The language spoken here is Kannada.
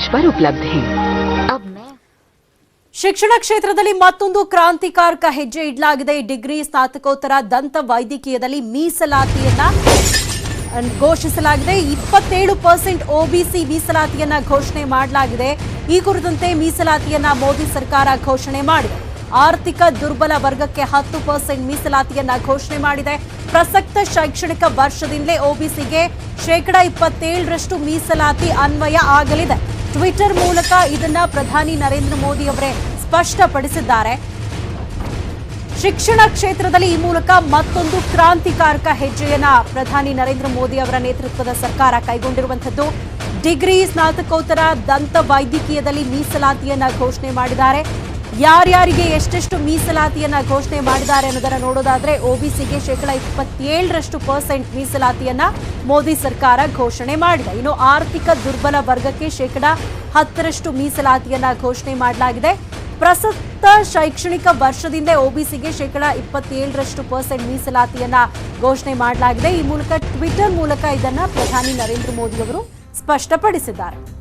मंच पर उपलब्ध हैं अब मैं ಶಿಕ್ಷಣ ಕ್ಷೇತ್ರದಲ್ಲಿ ಮತ್ತೊಂದು ಕ್ರಾಂತಿಕಾರಕ ಹೆಜ್ಜೆ ಇಡಲಾಗಿದೆ ಡಿಗ್ರಿ ಸ್ನಾತಕೋತ್ತರ ದಂತ ವೈದ್ಯಕೀಯದಲ್ಲಿ ಮೀಸಲಾತಿಯನ್ನ ಅಹ್, ಘೋಷಿಸಲಾಗಿದೆ ಇಪ್ಪತ್ತೇಳು ಪರ್ಸೆಂಟ್ ಒಬಿಸಿ ಮೀಸಲಾತಿಯನ್ನ ಘೋಷಣೆ ಮಾಡಲಾಗಿದೆ ಈ ಕುರಿತಂತೆ ಮೀಸಲಾತಿಯನ್ನ ಮೋದಿ ಸರ್ಕಾರ ಘೋಷಣೆ ಮಾಡಿದೆ ಆರ್ಥಿಕ ದುರ್ಬಲ ವರ್ಗಕ್ಕೆ ಹತ್ತು ಪರ್ಸೆಂಟ್ ಮೀಸಲಾತಿಯನ್ನ ಘೋಷಣೆ ಮಾಡಿದೆ ಪ್ರಸಕ್ತ ಶೈಕ್ಷಣಿಕ ವರ್ಷದಿಂದಲೇ ಒಬಿಸಿಗೆ ಶೇಕಡ ಇಪ್ಪತ್ತೇಳರಷ್ಟು ಮೀಸಲಾತಿ ಅನ್ವಯ ಆಗಲಿದೆ ಟ್ವಿಟರ್ ಮೂಲಕ ಇದನ್ನ ಪ್ರಧಾನಿ ನರೇಂದ್ರ ಮೋದಿ ಅವರೇ ಸ್ಪಷ್ಟಪಡಿಸಿದ್ದಾರೆ. ಶಿಕ್ಷಣ ಕ್ಷೇತ್ರದಲ್ಲಿ ಈ ಮೂಲಕ ಮತ್ತೊಂದು ಕ್ರಾಂತಿಕಾರಕ ಹೆಜ್ಜೆಯನ್ನ ಪ್ರಧಾನಿ ನರೇಂದ್ರ ಮೋದಿ ಅವರ ನೇತೃತ್ವದ ಸರ್ಕಾರ ಕೈಗೊಂಡಿರುವಂತದ್ದು ಡಿಗ್ರಿ, ಸ್ನಾತಕೋತ್ತರ ದಂತ ವೈದ್ಯಕೀಯದಲ್ಲಿ ಮೀಸಲಾತಿಯನ್ನ ಘೋಷಣೆ ಮಾಡಿದ್ದಾರೆ. ಯಾರ್ಯಾರಿಗೆ ಎಷ್ಟೆಷ್ಟು ಮೀಸಲಾತಿಯನ್ನ ಘೋಷಣೆ ಮಾಡಿದ್ದಾರೆ ಅನ್ನೋದನ್ನ ನೋಡೋದಾದ್ರೆ ಒಬಿಸಿಗೆ ಶೇಕಡ ಇಪ್ಪತ್ತೇಳರಷ್ಟು ಪರ್ಸೆಂಟ್ ಮೀಸಲಾತಿಯನ್ನ ಮೋದಿ ಸರ್ಕಾರ ಘೋಷಣೆ ಮಾಡಿದೆ. ಇನ್ನು ಆರ್ಥಿಕ ದುರ್ಬಲ ವರ್ಗಕ್ಕೆ ಶೇಕಡ ಹತ್ತರಷ್ಟು ಮೀಸಲಾತಿಯನ್ನ ಘೋಷಣೆ ಮಾಡಲಾಗಿದೆ. ಪ್ರಸಕ್ತ ಶೈಕ್ಷಣಿಕ ವರ್ಷದಿಂದ ಒಬಿಸಿಗೆ ಶೇಕಡ ಇಪ್ಪತ್ತೇಳರಷ್ಟು ಪರ್ಸೆಂಟ್ ಮೀಸಲಾತಿಯನ್ನ ಘೋಷಣೆ ಮಾಡಲಾಗಿದೆ. ಈ ಮೂಲಕ ಟ್ವಿಟರ್ ಮೂಲಕ ಇದನ್ನ ಪ್ರಧಾನಿ ನರೇಂದ್ರ ಮೋದಿ ಅವರು ಸ್ಪಷ್ಟಪಡಿಸಿದ್ದಾರೆ.